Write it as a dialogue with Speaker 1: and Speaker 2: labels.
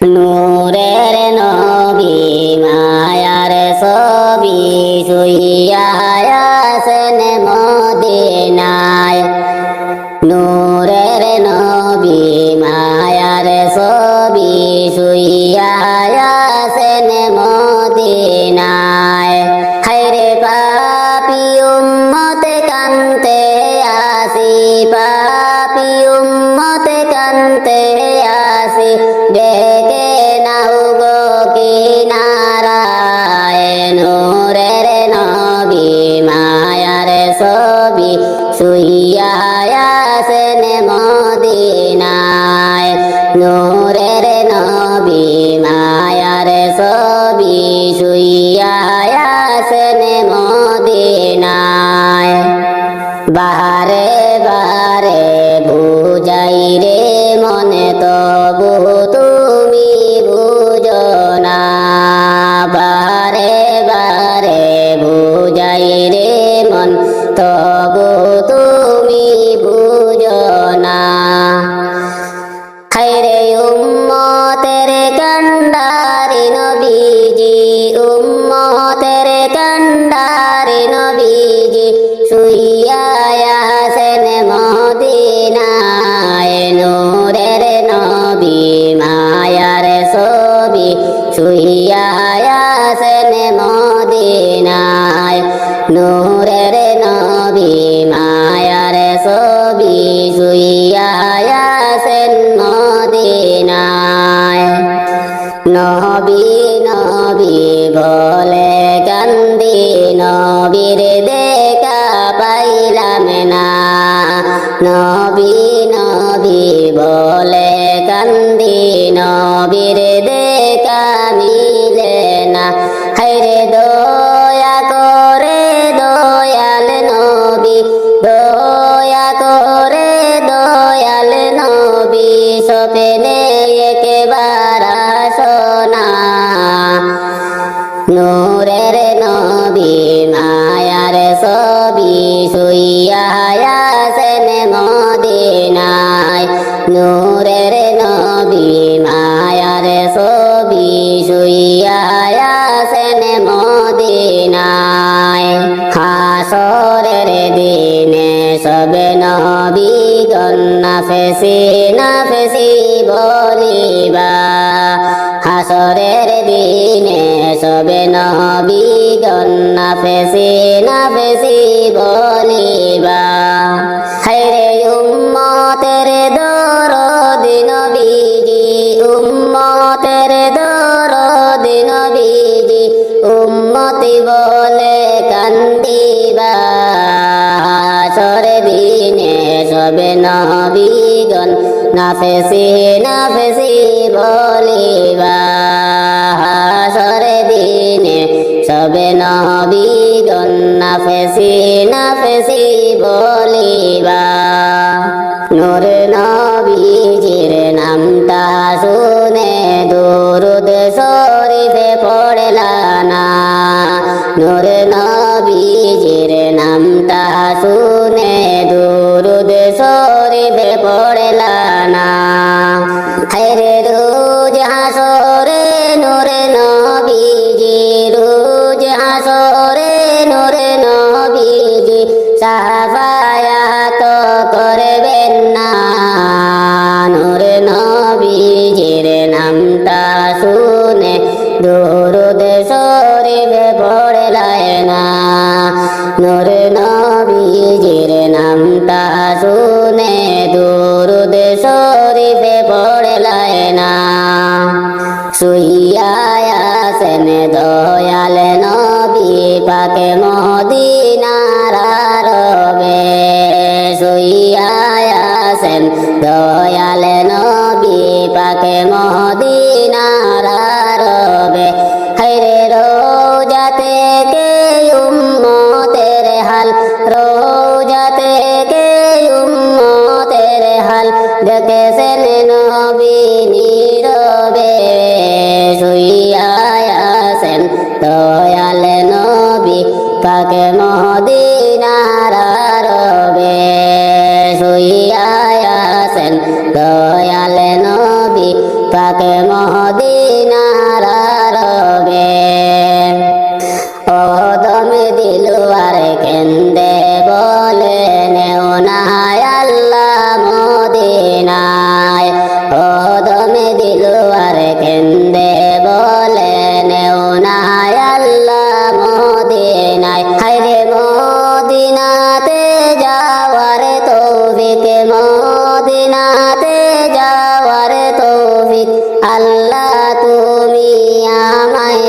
Speaker 1: নূরের নবী, মায়ার ছবি শুইয়াছেন মদিনায়। নূরের নবী, মায়ার ছবি শুইয়াছেন মদিনায়। হায়রে পাপি উম্মতে কান্তে আসি, পাপি উম্মতে কান্তে নূরের নবী, মায়ার ছবি শুইয়াছেন মদিনায়। বাহারে বারে বুঝাই রে মনে তবু তুমি বুঝো না। বারে বারে বুঝাই রে মন তবু নবীজি উম্মতের কান্ডারি নবীজি শুইয়াছেন মদিনায় নূরের নবী মায়ার ছবি শুইয়াছেন মদিনায় নূরের বলে কান্দি নবীর দেখা পাইলাম না। নবী নবী বলে কান্দি নবীর দেখা মিলে না। হাইরে দয়া করে, দয়াল নবী, দয়া করে, দয়াল নবী সপনে নবী গন্না ফেসি না ফেসি বলিবা। হাসরের দিনে সবে নবী গন্না ফেসি না ফেসি বলিবা। হাইরে উম্মতের দর দিন বিজি উম্মতের দর দিন বিজি উম্মতি বলে কান্দিবা। সরে সবে নবীগণ নাফেসি নাফেসি বলিবা। সরে দিনে সবে নবীগণ নাফেসি নাফেসি বলিবা। নূর নবীজির নামটা শুনে দুরুদ শরীফে পড়লা না। নূর নবীজির নামটা শুনে দুরুদ শরীফে পড়লা না হায়রে রোজ হাসরে নূর নবীজি রোজ হাসরে নূর নবীজি সাফায়াত করবেন না। নূর নবীজির নামটা শুনে দুরুদ শরীফে পড়লায় না। নূর নবীজির শুইয়াছেন দয়াল নবী পাকে মদিনার রবে শুইয়াছেন দয়াল নবী পাকে মদিনার দয়াল নবী পাকে মদিনার রবে শুইয়াছেন দয়াল নবী পাকে মদিনার রবে তুমি আমায়